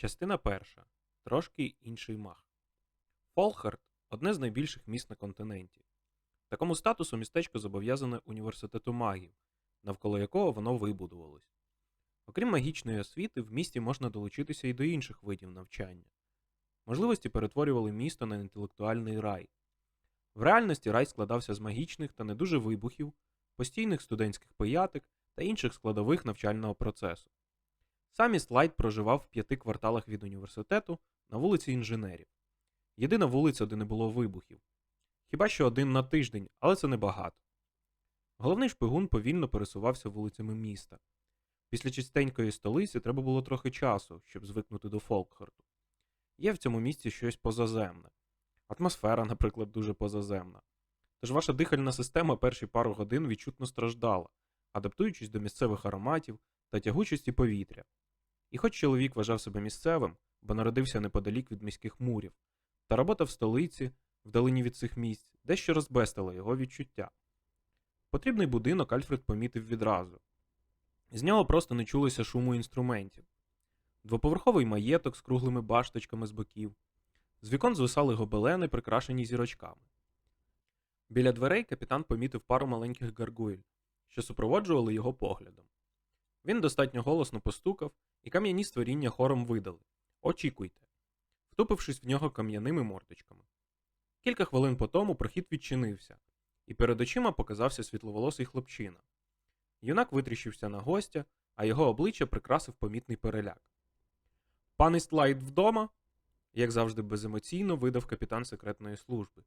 Частина перша. Трошки інший мах. Фолхард одне з найбільших міст на континенті. Такому статусу містечко зобов'язане університету магів, навколо якого воно вибудувалось. Окрім магічної освіти, в місті можна долучитися і до інших видів навчання. Можливості перетворювали місто на інтелектуальний рай. В реальності рай складався з магічних та не дуже вибухів, постійних студентських пиятик та інших складових навчального процесу. Сам Іслайт проживав в п'яти кварталах від університету на вулиці інженерів. Єдина вулиця, де не було вибухів. Хіба що один на тиждень, але це небагато. Головний шпигун повільно пересувався вулицями міста. Після чистенької столиці треба було трохи часу, щоб звикнути до Фолкхарту. Є в цьому місці щось позаземне. Атмосфера, наприклад, дуже позаземна. Тож ваша дихальна система перші пару годин відчутно страждала, адаптуючись до місцевих ароматів та тягучості повітря. І хоч чоловік вважав себе місцевим, бо народився неподалік від міських мурів, та робота в столиці, вдалині від цих місць, дещо розбестила його відчуття. Потрібний будинок Альфред помітив відразу. З нього просто не чулося шуму інструментів. Двоповерховий маєток з круглими башточками з боків. З вікон звисали гобелени, прикрашені зірочками. Біля дверей капітан помітив пару маленьких гаргуйль, що супроводжували його поглядом. Він достатньо голосно постукав, і кам'яні створіння хором видали Очікуйте, втупившись в нього кам'яними мордочками. Кілька хвилин по тому прохід відчинився, і перед очима показався світловолосий хлопчина. Юнак витріщився на гостя, а його обличчя прикрасив помітний переляк. Пан Істлайт вдома? як завжди беземоційно видав капітан секретної служби.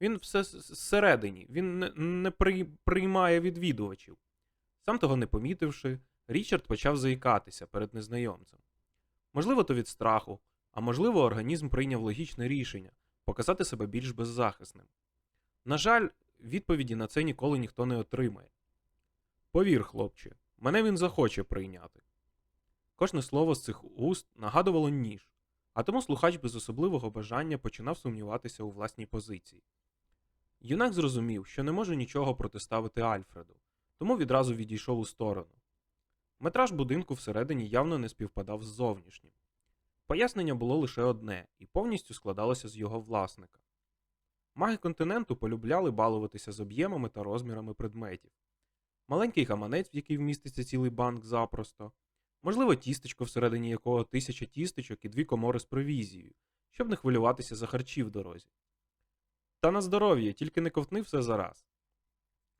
Він все зсередині, він не, не при, приймає відвідувачів. Сам того не помітивши, Річард почав заїкатися перед незнайомцем. Можливо, то від страху, а можливо, організм прийняв логічне рішення показати себе більш беззахисним. На жаль, відповіді на це ніколи ніхто не отримає. Повір, хлопче, мене він захоче прийняти. Кожне слово з цих уст нагадувало ніж, а тому слухач без особливого бажання починав сумніватися у власній позиції. Юнак зрозумів, що не може нічого протиставити Альфреду, тому відразу відійшов у сторону. Метраж будинку всередині явно не співпадав з зовнішнім. Пояснення було лише одне і повністю складалося з його власника. Маги континенту полюбляли балуватися з об'ємами та розмірами предметів. Маленький гаманець, в який вміститься цілий банк запросто, можливо, тістечко, всередині якого тисяча тістечок і дві комори з провізією, щоб не хвилюватися за харчі в дорозі. Та на здоров'я, тільки не ковтни все зараз.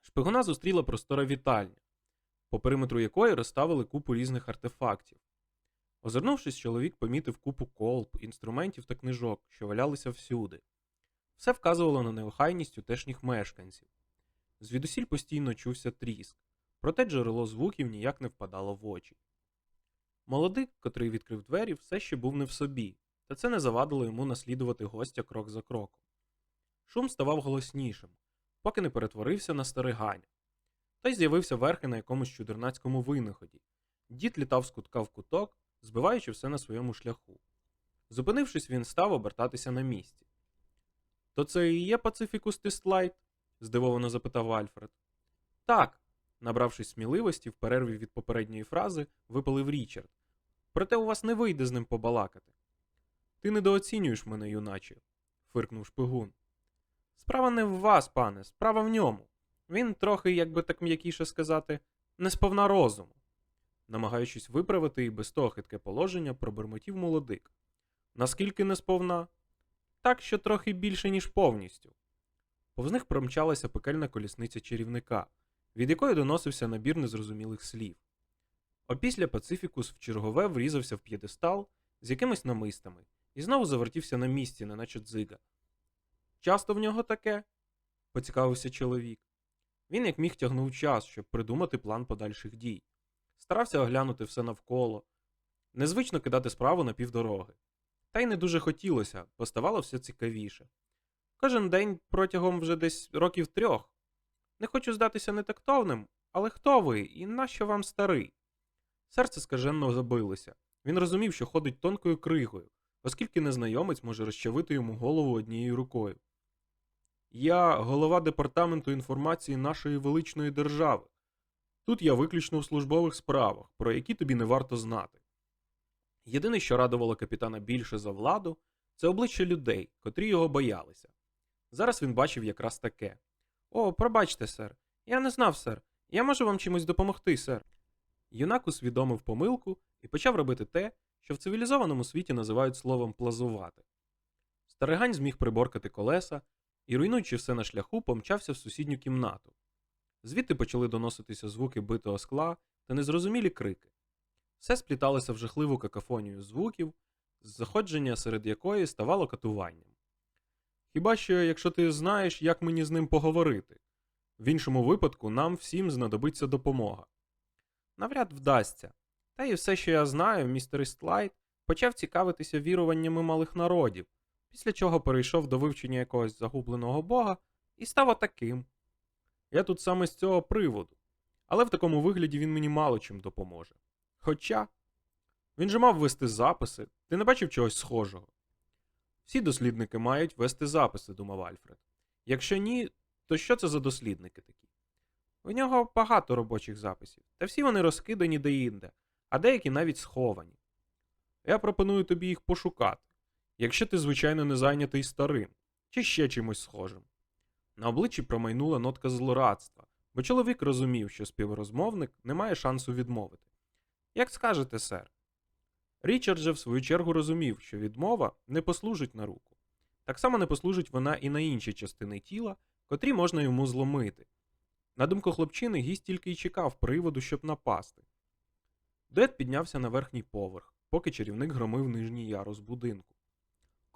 Шпигуна зустріла простора вітальня, по периметру якої розставили купу різних артефактів. Озирнувшись, чоловік помітив купу колб, інструментів та книжок, що валялися всюди. Все вказувало на неохайність тутешніх мешканців. Звідусіль постійно чувся тріск, проте джерело звуків ніяк не впадало в очі. Молодик, котрий відкрив двері, все ще був не в собі, та це не завадило йому наслідувати гостя крок за кроком. Шум ставав голоснішим, поки не перетворився на старигання. Той з'явився верхи на якомусь чудернацькому винаході. Дід літав з кутка в куток, збиваючи все на своєму шляху. Зупинившись, він став обертатися на місці. То це і є Пацифікус Тистлайт? здивовано запитав Альфред. Так, набравшись сміливості, в перерві від попередньої фрази, випалив Річард. Проте у вас не вийде з ним побалакати. Ти недооцінюєш мене, юначе, фиркнув шпигун. Справа не в вас, пане, справа в ньому. Він трохи, як би так м'якіше сказати, не сповна розуму. Намагаючись виправити і без того хитке положення, пробурмотів молодик. Наскільки не сповна? Так, що трохи більше, ніж повністю. Повз них промчалася пекельна колісниця чарівника, від якої доносився набір незрозумілих слів. Опісля Пацифікус в чергове врізався в п'єдестал з якимись намистами і знову завертівся на місці, неначе дзига. Часто в нього таке? поцікавився чоловік. Він як міг тягнув час, щоб придумати план подальших дій. Старався оглянути все навколо, незвично кидати справу на півдороги. Та й не дуже хотілося, бо ставало все цікавіше. Кожен день протягом вже десь років трьох. Не хочу здатися нетактовним, але хто ви і нащо вам старий? Серце скаженно забилося. Він розумів, що ходить тонкою кригою, оскільки незнайомець може розчавити йому голову однією рукою. Я голова департаменту інформації нашої величної держави. Тут я виключно в службових справах, про які тобі не варто знати. Єдине, що радувало капітана більше за владу, це обличчя людей, котрі його боялися. Зараз він бачив якраз таке. О, пробачте, сер. Я не знав, сер. Я можу вам чимось допомогти, сер. Юнак усвідомив помилку і почав робити те, що в цивілізованому світі називають словом плазувати. Старигань зміг приборкати колеса і, руйнуючи все на шляху, помчався в сусідню кімнату. Звідти почали доноситися звуки битого скла та незрозумілі крики. Все спліталося в жахливу какафонію звуків, заходження серед якої ставало катуванням. Хіба що, якщо ти знаєш, як мені з ним поговорити, в іншому випадку нам всім знадобиться допомога. Навряд вдасться. Та і все, що я знаю, містер Істлайт почав цікавитися віруваннями малих народів, після чого перейшов до вивчення якогось загубленого бога і став отаким. Я тут саме з цього приводу, але в такому вигляді він мені мало чим допоможе. Хоча він же мав вести записи, ти не бачив чогось схожого. Всі дослідники мають вести записи, думав Альфред. Якщо ні, то що це за дослідники такі? У нього багато робочих записів, та всі вони розкидані деінде, а деякі навіть сховані. Я пропоную тобі їх пошукати, якщо ти, звичайно, не зайнятий старим, чи ще чимось схожим. На обличчі промайнула нотка злорадства, бо чоловік розумів, що співрозмовник не має шансу відмовити. Як скажете, сер. Річард же в свою чергу розумів, що відмова не послужить на руку. Так само не послужить вона і на інші частини тіла, котрі можна йому зломити. На думку хлопчини, гість тільки й чекав приводу, щоб напасти. Дед піднявся на верхній поверх, поки чарівник громив нижній ярус будинку.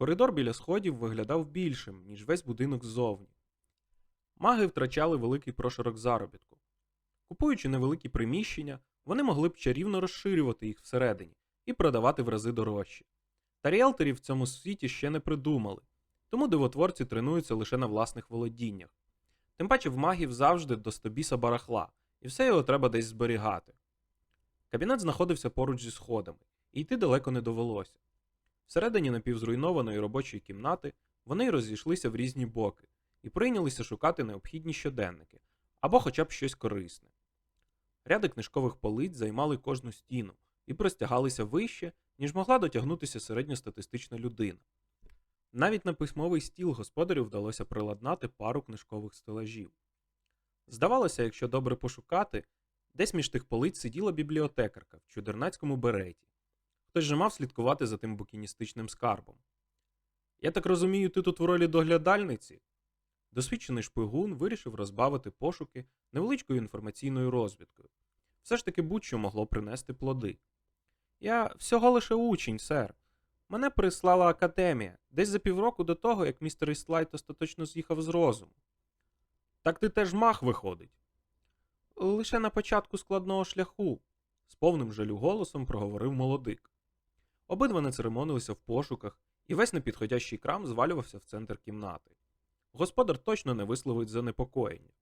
Коридор біля сходів виглядав більшим, ніж весь будинок ззовні. Маги втрачали великий прошарок заробітку. Купуючи невеликі приміщення, вони могли б чарівно розширювати їх всередині і продавати в рази дорожче. Та ріелторів в цьому світі ще не придумали, тому дивотворці тренуються лише на власних володіннях. Тим паче в магів завжди до стобіса барахла, і все його треба десь зберігати. Кабінет знаходився поруч зі сходами, і йти далеко не довелося. Всередині напівзруйнованої робочої кімнати вони розійшлися в різні боки і прийнялися шукати необхідні щоденники або хоча б щось корисне. Ряди книжкових полиць займали кожну стіну і простягалися вище, ніж могла дотягнутися середньостатистична людина. Навіть на письмовий стіл господарю вдалося приладнати пару книжкових стелажів. Здавалося, якщо добре пошукати, десь між тих полиць сиділа бібліотекарка в чудернацькому береті. Хтось же мав слідкувати за тим букіністичним скарбом. Я так розумію, ти тут в ролі доглядальниці? Досвідчений шпигун вирішив розбавити пошуки невеличкою інформаційною розвідкою. Все ж таки будь-що могло принести плоди. Я всього лише учень, сер. Мене прислала академія, десь за півроку до того, як містер Іслайт остаточно з'їхав з розуму. Так ти теж мах виходить. Лише на початку складного шляху, з повним жалю голосом проговорив молодик. Обидва не церемонилися в пошуках, і весь непідходящий крам звалювався в центр кімнати. Господар точно не висловить занепокоєння,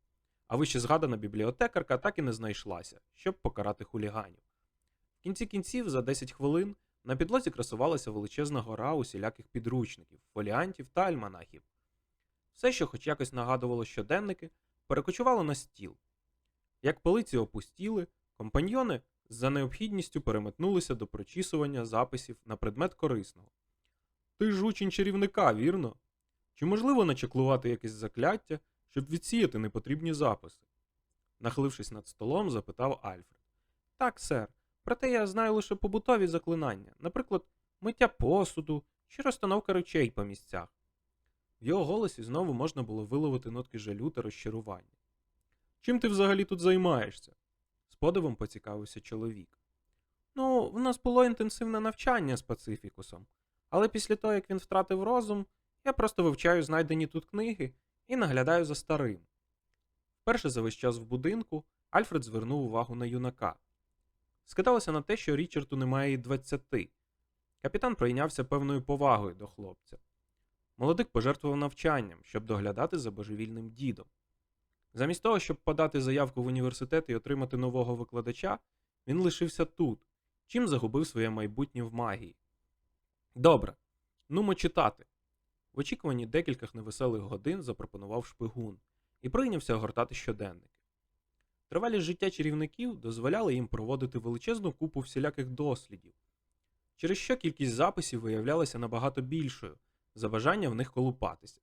а вище згадана бібліотекарка так і не знайшлася, щоб покарати хуліганів. В кінці кінців, за 10 хвилин, на підлозі красувалася величезна гора усіляких підручників, фоліантів та альманахів. Все, що хоч якось нагадувало щоденники, перекочувало на стіл. Як полиці опустіли, компаньйони за необхідністю переметнулися до прочісування записів на предмет корисного. Ти ж учень чарівника, вірно? Чи можливо начеклувати якесь закляття, щоб відсіяти непотрібні записи? Нахилившись над столом, запитав Альфред. Так, сер. Проте я знаю лише побутові заклинання, наприклад, миття посуду чи розстановка речей по місцях. В його голосі знову можна було виловити нотки жалю та розчарування. Чим ти взагалі тут займаєшся? Подивом поцікавився чоловік. Ну, в нас було інтенсивне навчання з Пацифікусом, але після того, як він втратив розум, я просто вивчаю знайдені тут книги і наглядаю за старим. Вперше за весь час в будинку Альфред звернув увагу на юнака. Скидалося на те, що Річарду немає й двадцяти. Капітан прийнявся певною повагою до хлопця. Молодик пожертвував навчанням, щоб доглядати за божевільним дідом. Замість того, щоб подати заявку в університет і отримати нового викладача, він лишився тут, чим загубив своє майбутнє в магії. Добре, нумо читати. В очікуванні декількох невеселих годин запропонував шпигун і прийнявся огортати щоденники. Тривалість життя чарівників дозволяли їм проводити величезну купу всіляких дослідів. через що кількість записів виявлялася набагато більшою за бажання в них колупатися.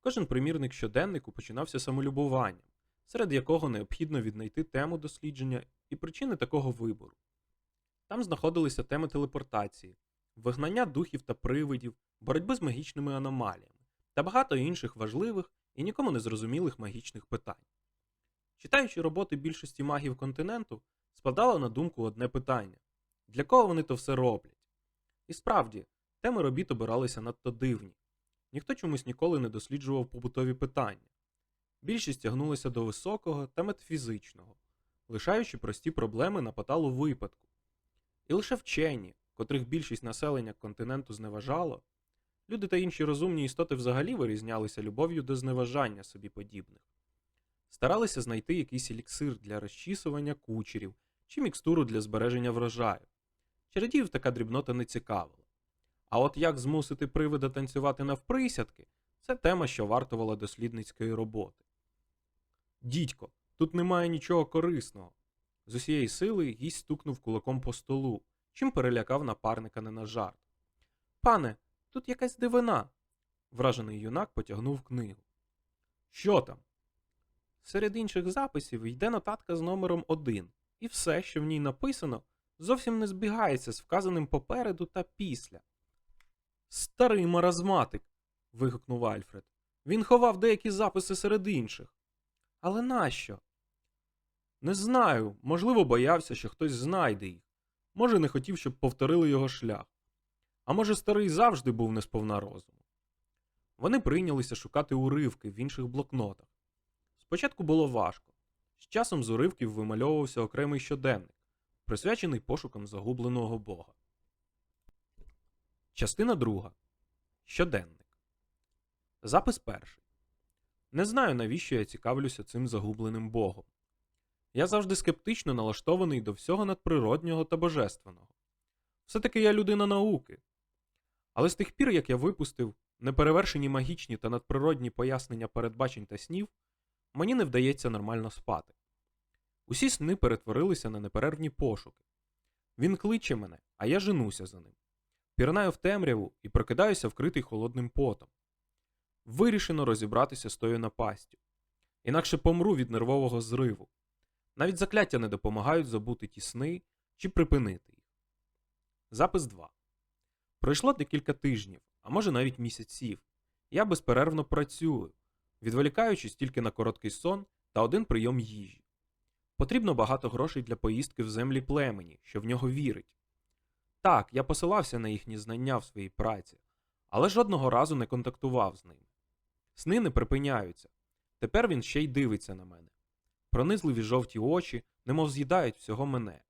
Кожен примірник щоденнику починався самолюбуванням, серед якого необхідно віднайти тему дослідження і причини такого вибору. Там знаходилися теми телепортації, вигнання духів та привидів, боротьби з магічними аномаліями та багато інших важливих і нікому не зрозумілих магічних питань. Читаючи роботи більшості магів континенту, спадало на думку одне питання для кого вони то все роблять? І справді, теми робіт обиралися надто дивні. Ніхто чомусь ніколи не досліджував побутові питання. Більшість тягнулася до високого та метафізичного, лишаючи прості проблеми на поталу випадку. І лише вчені, котрих більшість населення континенту зневажало, люди та інші розумні істоти взагалі вирізнялися любов'ю до зневажання собі подібних. Старалися знайти якийсь еліксир для розчісування кучерів чи мікстуру для збереження врожаю. Чередіїв така дрібнота не цікавила. А от як змусити привида танцювати навприсядки, це тема, що вартувала дослідницької роботи. Дідько, тут немає нічого корисного. З усієї сили гість стукнув кулаком по столу, чим перелякав напарника не на жарт. Пане, тут якась дивина. Вражений юнак потягнув книгу. Що там? Серед інших записів йде нотатка з номером 1, і все, що в ній написано, зовсім не збігається з вказаним попереду та після. Старий маразматик. вигукнув Альфред. Він ховав деякі записи серед інших. Але нащо? Не знаю, можливо, боявся, що хтось знайде їх. Може, не хотів, щоб повторили його шлях. А може, старий завжди був не сповна розуму. Вони прийнялися шукати уривки в інших блокнотах. Спочатку було важко. З часом з уривків вимальовувався окремий щоденник, присвячений пошукам загубленого бога. Частина друга. Щоденник. Запис перший. Не знаю, навіщо я цікавлюся цим загубленим богом. Я завжди скептично налаштований до всього надприроднього та божественного. Все-таки я людина науки. Але з тих пір, як я випустив неперевершені магічні та надприродні пояснення передбачень та снів, мені не вдається нормально спати. Усі сни перетворилися на неперервні пошуки. Він кличе мене, а я женуся за ним. Пірнаю в темряву і прокидаюся вкритий холодним потом. Вирішено розібратися з тою напастю. Інакше помру від нервового зриву. Навіть закляття не допомагають забути ті сни чи припинити їх. Запис 2. Пройшло декілька тижнів, а може навіть місяців. Я безперервно працюю, відволікаючись тільки на короткий сон та один прийом їжі. Потрібно багато грошей для поїздки в землі племені, що в нього вірить. Так, я посилався на їхні знання в своїй праці, але жодного разу не контактував з ними. Сни не припиняються. Тепер він ще й дивиться на мене. Пронизливі жовті очі, немов з'їдають всього мене.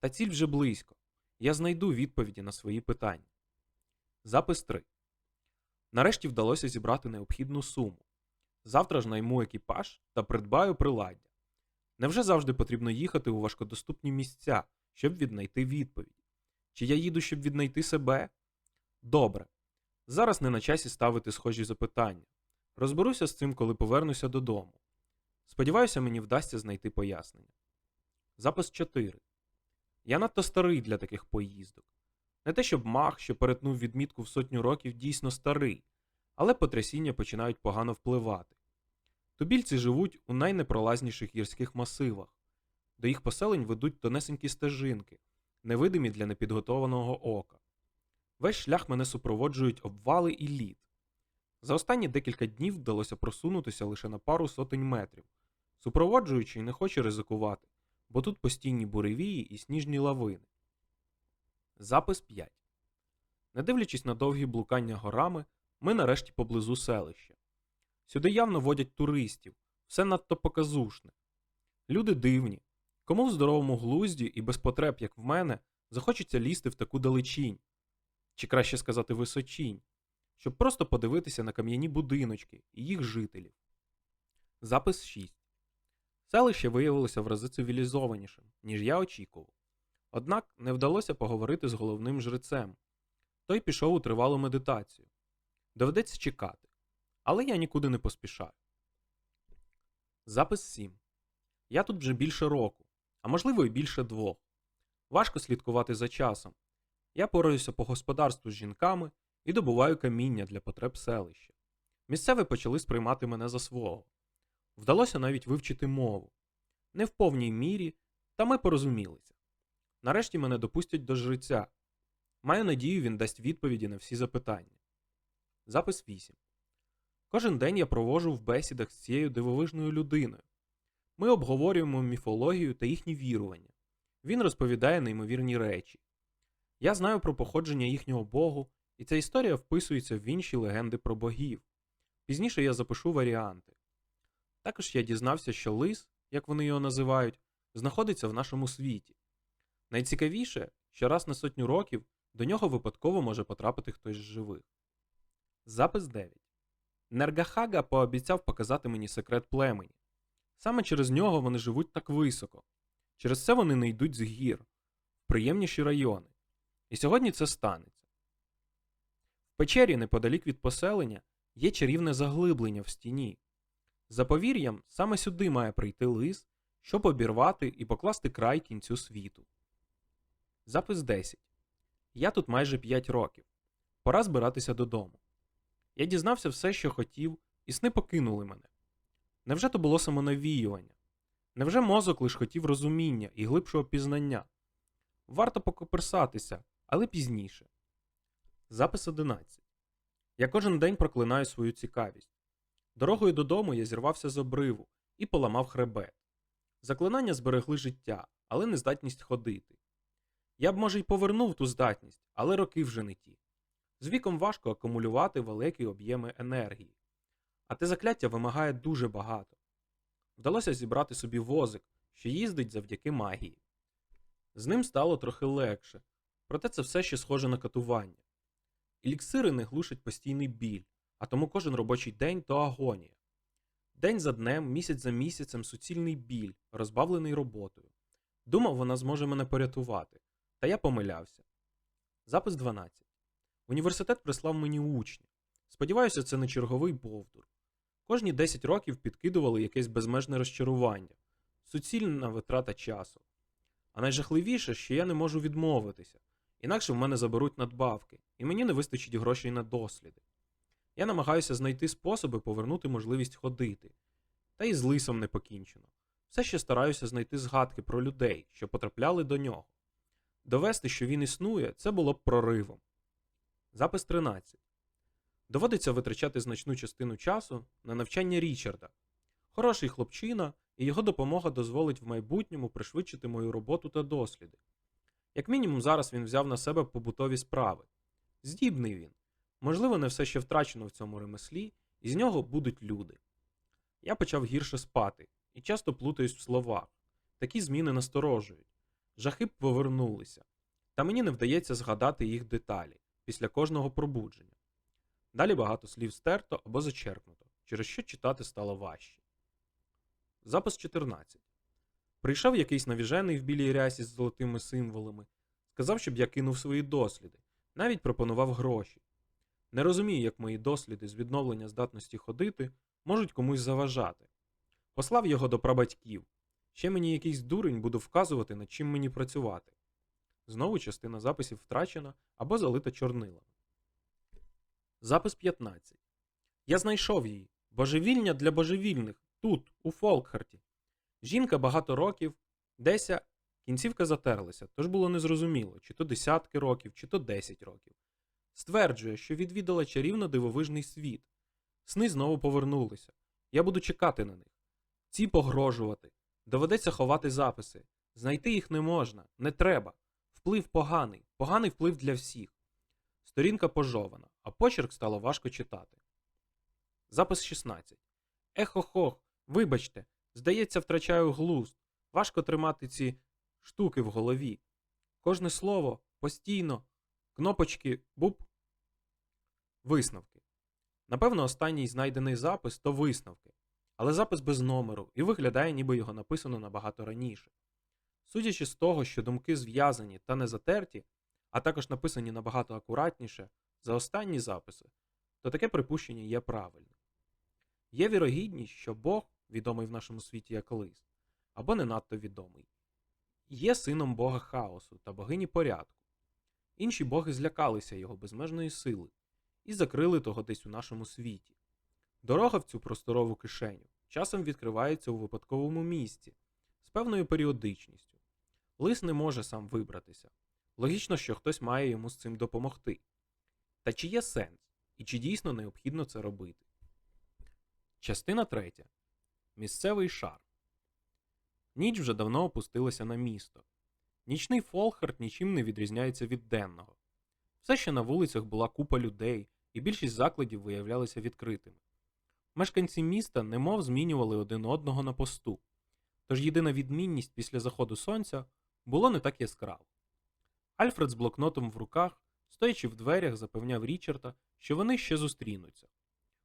Та ціль вже близько. Я знайду відповіді на свої питання. Запис 3. Нарешті вдалося зібрати необхідну суму. Завтра ж найму екіпаж та придбаю приладдя. Невже завжди потрібно їхати у важкодоступні місця, щоб віднайти відповідь? Чи я їду, щоб віднайти себе? Добре. Зараз не на часі ставити схожі запитання. Розберуся з цим, коли повернуся додому. Сподіваюся, мені вдасться знайти пояснення. Запис 4. Я надто старий для таких поїздок. Не те, щоб мах, що перетнув відмітку в сотню років, дійсно старий, але потрясіння починають погано впливати. Тубільці живуть у найнепролазніших гірських масивах. До їх поселень ведуть тонесенькі стежинки, невидимі для непідготованого ока. Весь шлях мене супроводжують обвали і лід. За останні декілька днів вдалося просунутися лише на пару сотень метрів. Супроводжуючий не хоче ризикувати, бо тут постійні буревії і сніжні лавини. Запис 5. Не дивлячись на довгі блукання горами, ми нарешті поблизу селища. Сюди явно водять туристів, все надто показушне. Люди дивні. Кому в здоровому глузді і без потреб, як в мене, захочеться лізти в таку далечінь, чи краще сказати височінь, щоб просто подивитися на кам'яні будиночки і їх жителів. Запис 6. Селище виявилося в рази цивілізованішим, ніж я очікував. Однак не вдалося поговорити з головним жрецем. Той пішов у тривалу медитацію. Доведеться чекати. Але я нікуди не поспішаю. Запис 7. Я тут вже більше року, а можливо і більше двох. Важко слідкувати за часом. Я пораюся по господарству з жінками і добуваю каміння для потреб селища. Місцеві почали сприймати мене за свого. Вдалося навіть вивчити мову. Не в повній мірі, та ми порозумілися. Нарешті мене допустять до жриця. Маю надію, він дасть відповіді на всі запитання. Запис 8. Кожен день я проводжу в бесідах з цією дивовижною людиною. Ми обговорюємо міфологію та їхні вірування. Він розповідає неймовірні речі. Я знаю про походження їхнього богу, і ця історія вписується в інші легенди про богів. Пізніше я запишу варіанти. Також я дізнався, що лис, як вони його називають, знаходиться в нашому світі. Найцікавіше, що раз на сотню років до нього випадково може потрапити хтось з живих. Запис 9. Нергахага пообіцяв показати мені секрет племені. Саме через нього вони живуть так високо. Через це вони не йдуть з гір, в приємніші райони. І сьогодні це станеться. В печері, неподалік від поселення, є чарівне заглиблення в стіні. За повір'ям, саме сюди має прийти лис, щоб обірвати і покласти край кінцю світу. Запис 10. Я тут майже 5 років. Пора збиратися додому. Я дізнався все, що хотів, і сни покинули мене. Невже то було самонавіювання? Невже мозок лиш хотів розуміння і глибшого пізнання? Варто покоперсатися, але пізніше. Запис 11. Я кожен день проклинаю свою цікавість. Дорогою додому я зірвався з обриву і поламав хребет. Заклинання зберегли життя, але не здатність ходити. Я б, може, й повернув ту здатність, але роки вже не ті. З віком важко акумулювати великі об'єми енергії. А те закляття вимагає дуже багато. Вдалося зібрати собі возик, що їздить завдяки магії. З ним стало трохи легше, проте це все ще схоже на катування. Еліксири не глушать постійний біль, а тому кожен робочий день то агонія. День за днем, місяць за місяцем суцільний біль, розбавлений роботою. Думав, вона зможе мене порятувати, та я помилявся. Запис 12. Університет прислав мені учня. Сподіваюся, це не черговий бовдур. Кожні 10 років підкидували якесь безмежне розчарування, суцільна витрата часу. А найжахливіше, що я не можу відмовитися, інакше в мене заберуть надбавки, і мені не вистачить грошей на досліди. Я намагаюся знайти способи повернути можливість ходити. Та і з лисом не покінчено. Все ще стараюся знайти згадки про людей, що потрапляли до нього. Довести, що він існує, це було б проривом. Запис 13. Доводиться витрачати значну частину часу на навчання Річарда. Хороший хлопчина, і його допомога дозволить в майбутньому пришвидшити мою роботу та досліди. Як мінімум, зараз він взяв на себе побутові справи. Здібний він. Можливо, не все ще втрачено в цьому ремеслі, і з нього будуть люди. Я почав гірше спати і часто плутаюсь в словах. Такі зміни насторожують. Жахи повернулися, та мені не вдається згадати їх деталі після кожного пробудження. Далі багато слів стерто або зачеркнуто, через що читати стало важче. Запис 14. Прийшов якийсь навіжений в білій рясі з золотими символами, сказав, щоб я кинув свої досліди, навіть пропонував гроші. Не розумію, як мої досліди з відновлення здатності ходити можуть комусь заважати. Послав його до прабатьків. Ще мені якийсь дурень буде вказувати, над чим мені працювати. Знову частина записів втрачена або залита чорнилами. Запис 15. Я знайшов її. Божевільня для божевільних. Тут, у Фолкхарті. Жінка багато років, деся кінцівка затерлася, тож було незрозуміло, чи то десятки років, чи то десять років. Стверджує, що відвідала чарівно дивовижний світ. Сни знову повернулися. Я буду чекати на них. Ці погрожувати. Доведеться ховати записи. Знайти їх не можна, не треба. Вплив поганий, поганий вплив для всіх. Сторінка пожована, а почерк стало важко читати. Запис 16. Ехо-хох, вибачте, здається, втрачаю глузд. Важко тримати ці штуки в голові. Кожне слово постійно, кнопочки буб. Висновки. Напевно, останній знайдений запис то висновки, але запис без номеру і виглядає, ніби його написано набагато раніше. Судячи з того, що думки зв'язані та не затерті, а також написані набагато акуратніше за останні записи, то таке припущення є правильним. Є вірогідність, що Бог, відомий в нашому світі як лис, або не надто відомий, є сином Бога хаосу та богині порядку. Інші боги злякалися його безмежної сили і закрили того десь у нашому світі. Дорога в цю просторову кишеню часом відкривається у випадковому місці з певною періодичністю. Лис не може сам вибратися. Логічно, що хтось має йому з цим допомогти. Та чи є сенс, і чи дійсно необхідно це робити? Частина третя. Місцевий шар. Ніч вже давно опустилася на місто. Нічний Фолхард нічим не відрізняється від денного. Все ще на вулицях була купа людей, і більшість закладів виявлялися відкритими. Мешканці міста немов змінювали один одного на посту, тож єдина відмінність після заходу сонця було не так яскраво. Альфред з блокнотом в руках, стоячи в дверях, запевняв Річарда, що вони ще зустрінуться.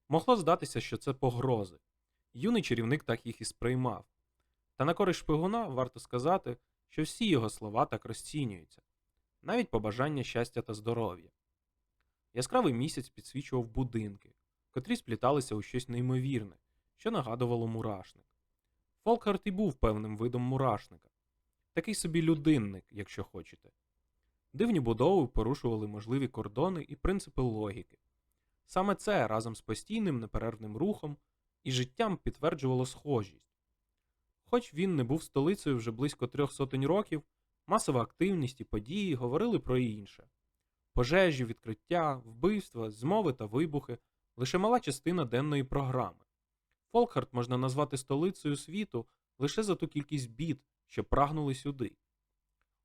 Могло здатися, що це погрози. Юний чарівник так їх і сприймав. Та на користь шпигуна варто сказати, що всі його слова так розцінюються, навіть побажання щастя та здоров'я. Яскравий місяць підсвічував будинки, котрі спліталися у щось неймовірне, що нагадувало мурашник. Фолкарт і був певним видом мурашника, такий собі людинник, якщо хочете. Дивні будови порушували можливі кордони і принципи логіки. Саме це разом з постійним неперервним рухом і життям підтверджувало схожість. Хоч він не був столицею вже близько трьох сотень років, масова активність і події говорили про інше. Пожежі, відкриття, вбивства, змови та вибухи лише мала частина денної програми. Фолкхарт можна назвати столицею світу лише за ту кількість бід, що прагнули сюди.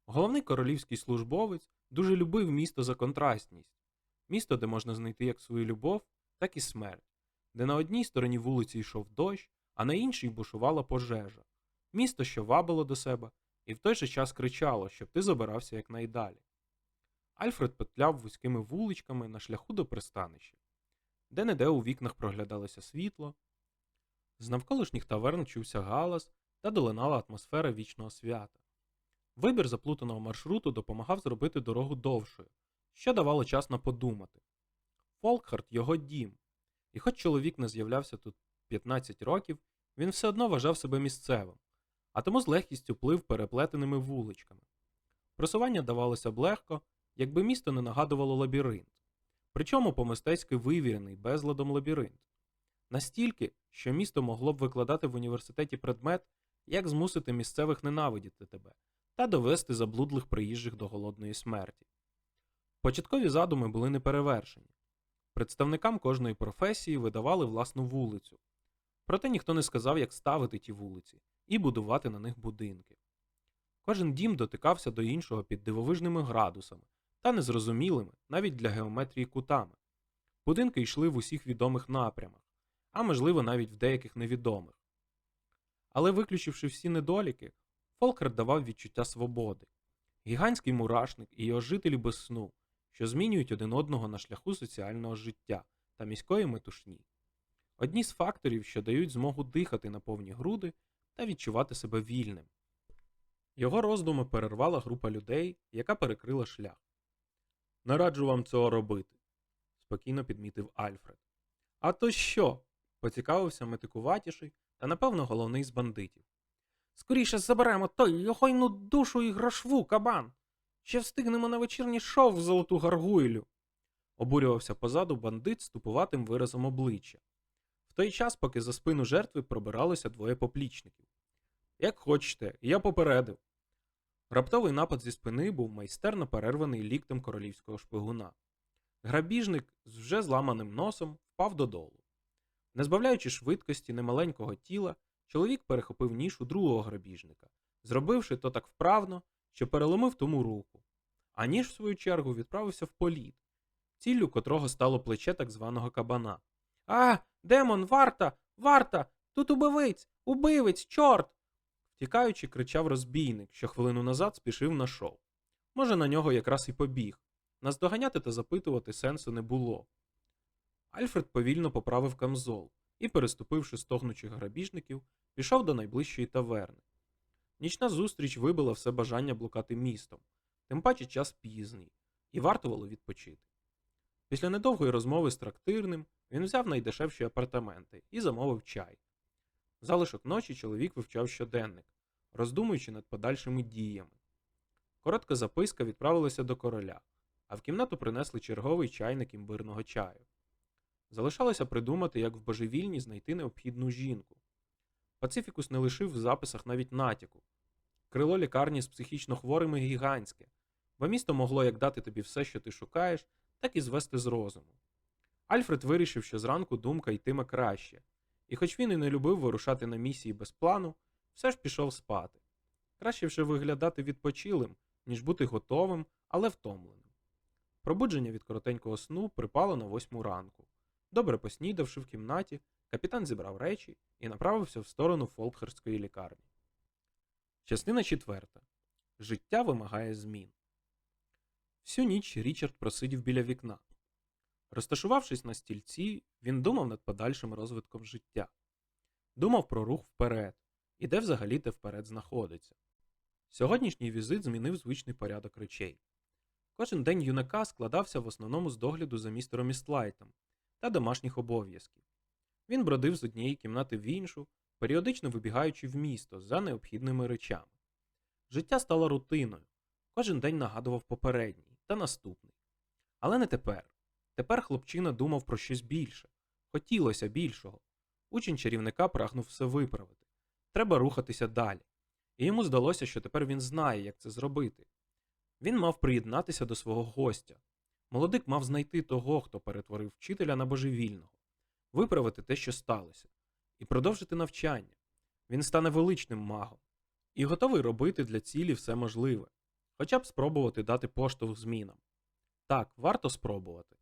Головний королівський службовець дуже любив місто за контрастність, місто, де можна знайти як свою любов, так і смерть, де на одній стороні вулиці йшов дощ, а на іншій бушувала пожежа, місто, що вабило до себе, і в той же час кричало, щоб ти забирався якнайдалі. Альфред петляв вузькими вуличками на шляху до пристанища, де неде у вікнах проглядалося світло. З навколишніх таверн чувся галас та долинала атмосфера вічного свята. Вибір заплутаного маршруту допомагав зробити дорогу довшою, що давало час на подумати. Фолкхарт його дім, і хоч чоловік не з'являвся тут 15 років, він все одно вважав себе місцевим, а тому з легкістю плив переплетеними вуличками. Просування давалося б легко, якби місто не нагадувало лабіринт, причому по-мистецьки вивірений безладом лабіринт. Настільки, що місто могло б викладати в університеті предмет, як змусити місцевих ненавидіти тебе та довести заблудлих приїжджих до голодної смерті. Початкові задуми були неперевершені. Представникам кожної професії видавали власну вулицю. Проте ніхто не сказав, як ставити ті вулиці і будувати на них будинки. Кожен дім дотикався до іншого під дивовижними градусами та незрозумілими навіть для геометрії кутами. Будинки йшли в усіх відомих напрямах, а можливо навіть в деяких невідомих. Але виключивши всі недоліки, Фолкер давав відчуття свободи, гігантський мурашник і його жителі без сну, що змінюють один одного на шляху соціального життя та міської метушні. Одні з факторів, що дають змогу дихати на повні груди та відчувати себе вільним. Його роздуми перервала група людей, яка перекрила шлях. Не раджу вам цього робити, спокійно підмітив Альфред. А то що? поцікавився метикуватіший та, напевно, головний з бандитів. Скоріше заберемо той його йну душу і грошву, кабан. Ще встигнемо на вечірній шоу в золоту гаргуйлю. Обурювався позаду бандит з тупуватим виразом обличчя. В той час, поки за спину жертви пробиралося двоє поплічників. Як хочете, я попередив. Раптовий напад зі спини був майстерно перерваний ліктем королівського шпигуна. Грабіжник з вже зламаним носом впав додолу. Не збавляючи швидкості немаленького тіла, чоловік перехопив ніж у другого грабіжника, зробивши то так вправно, що переломив тому руку. А ніж, в свою чергу, відправився в політ, ціллю котрого стало плече так званого кабана. А, демон, варта, варта! Тут убивець, убивець, чорт! Втікаючи, кричав розбійник, що хвилину назад спішив на шоу. Може, на нього якраз і побіг. Наздоганяти та запитувати сенсу не було. Альфред повільно поправив камзол і, переступивши стогнучих грабіжників, пішов до найближчої таверни. Нічна зустріч вибила все бажання блукати містом, тим паче час пізній, і вартувало відпочити. Після недовгої розмови з трактирним він взяв найдешевші апартаменти і замовив чай. Залишок ночі чоловік вивчав щоденник, роздумуючи над подальшими діями. Коротка записка відправилася до короля, а в кімнату принесли черговий чайник імбирного чаю. Залишалося придумати, як в божевільні знайти необхідну жінку. Пацифікус не лишив в записах навіть натяку. Крило лікарні з психічно хворими гігантське, бо місто могло як дати тобі все, що ти шукаєш, так і звести з розуму. Альфред вирішив, що зранку думка йтиме краще, і хоч він і не любив вирушати на місії без плану, все ж пішов спати. Краще вже виглядати відпочилим, ніж бути готовим, але втомленим. Пробудження від коротенького сну припало на восьму ранку. Добре поснідавши в кімнаті, капітан зібрав речі і направився в сторону Фолкхерської лікарні. Частина четверта. Життя вимагає змін. Всю ніч Річард просидів біля вікна. Розташувавшись на стільці, він думав над подальшим розвитком життя. Думав про рух вперед і де взагалі те вперед знаходиться. Сьогоднішній візит змінив звичний порядок речей. Кожен день юнака складався в основному з догляду за містером Істлайтом та домашніх обов'язків. Він бродив з однієї кімнати в іншу, періодично вибігаючи в місто за необхідними речами. Життя стало рутиною, кожен день нагадував попередній та наступний. Але не тепер. Тепер хлопчина думав про щось більше. Хотілося більшого. Учень чарівника прагнув все виправити. Треба рухатися далі. І йому здалося, що тепер він знає, як це зробити. Він мав приєднатися до свого гостя. Молодик мав знайти того, хто перетворив вчителя на божевільного, виправити те, що сталося, і продовжити навчання. Він стане величним магом і готовий робити для цілі все можливе, хоча б спробувати дати поштовх змінам. Так, варто спробувати.